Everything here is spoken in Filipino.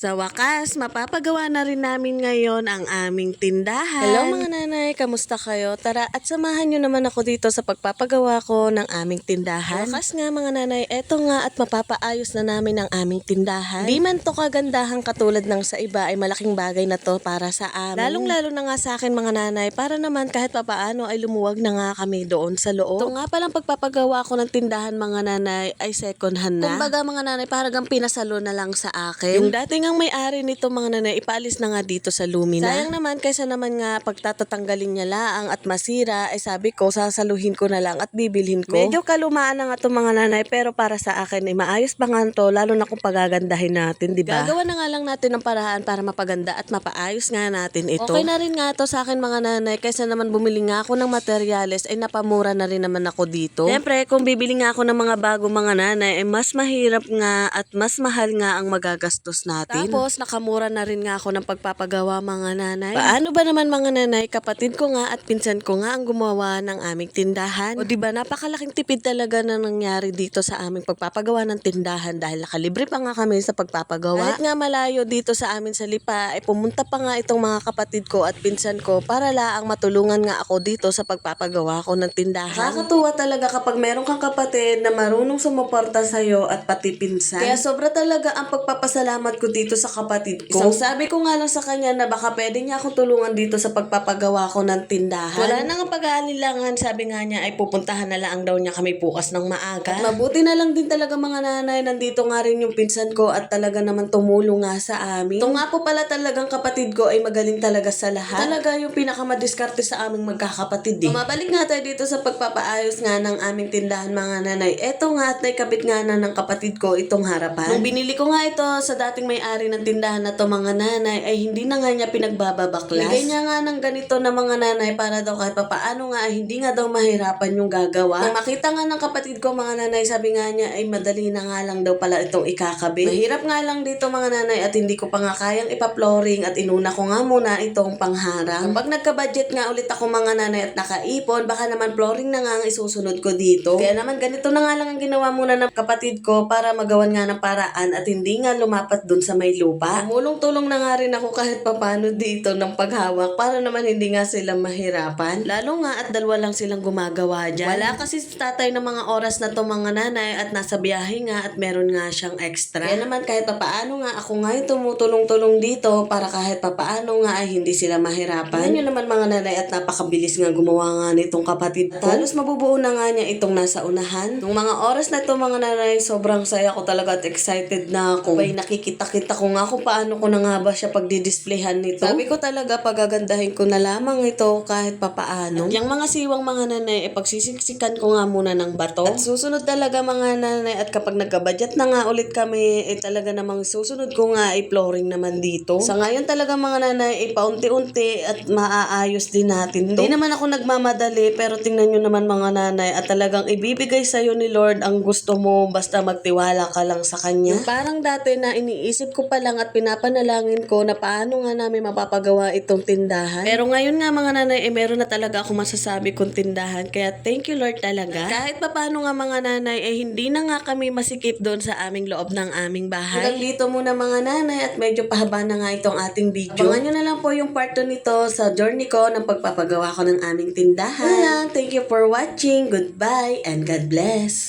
Sa wakas, mapapagawa na rin namin ngayon ang aming tindahan. Hello mga nanay, kamusta kayo? Tara at samahan nyo naman ako dito sa pagpapagawa ko ng aming tindahan. Wakas nga mga nanay, eto nga at mapapaayos na namin ang aming tindahan. Di man to kagandahan katulad ng sa iba ay malaking bagay na to para sa amin. Lalong lalo na nga sa akin mga nanay, para naman kahit papaano ay lumuwag na nga kami doon sa loob. Ito nga palang pagpapagawa ko ng tindahan mga nanay ay second hand na. Kumbaga mga nanay, paragang pinasalo na lang sa akin. Yung dating ang may-ari nito mga nanay, ipaalis na nga dito sa Lumina. Sayang naman, kaysa naman nga pagtatatanggalin niya laang at masira, ay sabi ko, sasaluhin ko na lang at bibilhin ko. Medyo kalumaan na nga itong mga nanay, pero para sa akin ay maayos pa nga to, lalo na kung pagagandahin natin, di ba? Gagawa na nga lang natin ng paraan para mapaganda at mapaayos nga natin ito. Okay na rin nga to sa akin mga nanay, kaysa naman bumili nga ako ng materyales, ay napamura na rin naman ako dito. Siyempre, kung bibili nga ako ng mga bago mga nanay, ay mas mahirap nga at mas mahal nga ang magagastos natin. Tapos, nakamura na rin nga ako ng pagpapagawa mga nanay. Paano ba naman mga nanay, kapatid ko nga at pinsan ko nga ang gumawa ng aming tindahan. O di ba napakalaking tipid talaga na nangyari dito sa aming pagpapagawa ng tindahan dahil nakalibre pa nga kami sa pagpapagawa. Kahit nga malayo dito sa amin sa Lipa, ay pumunta pa nga itong mga kapatid ko at pinsan ko para laang matulungan nga ako dito sa pagpapagawa ko ng tindahan. Nakakatuwa talaga kapag meron kang kapatid na marunong sumuporta sa'yo at pati pinsan. Kaya sobra talaga ang pagpapasalamat ko dito sa kapatid ko. Isang sabi ko nga lang sa kanya na baka pwede niya akong tulungan dito sa pagpapagawa ko ng tindahan. Wala na nga pag-aalilangan, sabi nga niya ay pupuntahan na lang daw niya kami bukas ng maaga. At mabuti na lang din talaga mga nanay, nandito nga rin yung pinsan ko at talaga naman tumulong nga sa amin. Ito nga po pala talagang kapatid ko ay magaling talaga sa lahat. Talaga yung pinakamadiskarte sa aming magkakapatid eh. Mabalik nga tayo dito sa pagpapaayos nga ng aming tindahan mga nanay. Eto nga at naikabit nga na ng kapatid ko itong harapan. Nung binili ko nga ito sa dating may-ari ng tindahan na to mga nanay ay hindi na nga niya pinagbababaklas. Bigay niya nga ng ganito na mga nanay para daw kahit papaano nga hindi nga daw mahirapan yung gagawa. Nang makita nga ng kapatid ko mga nanay sabi nga niya ay madali na nga lang daw pala itong ikakabit. Mahirap nga lang dito mga nanay at hindi ko pa nga kayang ipa-flooring at inuna ko nga muna itong pangharang. Pag nagka-budget nga ulit ako mga nanay at nakaipon baka naman flooring na nga ang isusunod ko dito. Kaya naman ganito na nga lang ang ginawa muna ng kapatid ko para magawan nga ng paraan at hindi nga lumapat dun sa may lupa. Tumulong-tulong na nga rin ako kahit papano dito ng paghawak para naman hindi nga sila mahirapan. Lalo nga at dalawa lang silang gumagawa dyan. Wala kasi si tatay ng mga oras na to mga nanay at nasa biyahe nga at meron nga siyang extra. Kaya naman kahit papaano nga ako nga yung tumutulong-tulong dito para kahit papaano nga ay hindi sila mahirapan. Yan naman mga nanay at napakabilis nga gumawa nga nitong kapatid ko. Halos mabubuo na nga niya itong nasa unahan. Nung mga oras na to mga nanay, sobrang saya ko talaga at excited na ako. Bay nakikita-kita ko nga kung paano ko na nga ba siya pagdidisplayhan nito. Sabi ko talaga pagagandahin ko na lamang ito kahit papaano. At yung mga siwang mga nanay, eh, pagsisiksikan ko nga muna ng bato. At susunod talaga mga nanay at kapag nagka-budget na nga ulit kami, eh talaga namang susunod ko nga ay flooring naman dito. Sa ngayon talaga mga nanay, eh paunti-unti at maaayos din natin to. Hindi naman ako nagmamadali pero tingnan nyo naman mga nanay at talagang ibibigay sa'yo ni Lord ang gusto mo basta magtiwala ka lang sa Kanya. Yung parang dati na iniisip ko pa lang at pinapanalangin ko na paano nga namin mapapagawa itong tindahan. Pero ngayon nga mga nanay, eh meron na talaga ako masasabi kong tindahan. Kaya thank you Lord talaga. Kahit papaano nga mga nanay, eh hindi na nga kami masikip doon sa aming loob ng aming bahay. Hanggang dito muna mga nanay at medyo pahaba na nga itong ating video. Abangan nyo na lang po yung part 2 nito sa journey ko ng pagpapagawa ko ng aming tindahan. Ayan, thank you for watching. Goodbye and God bless.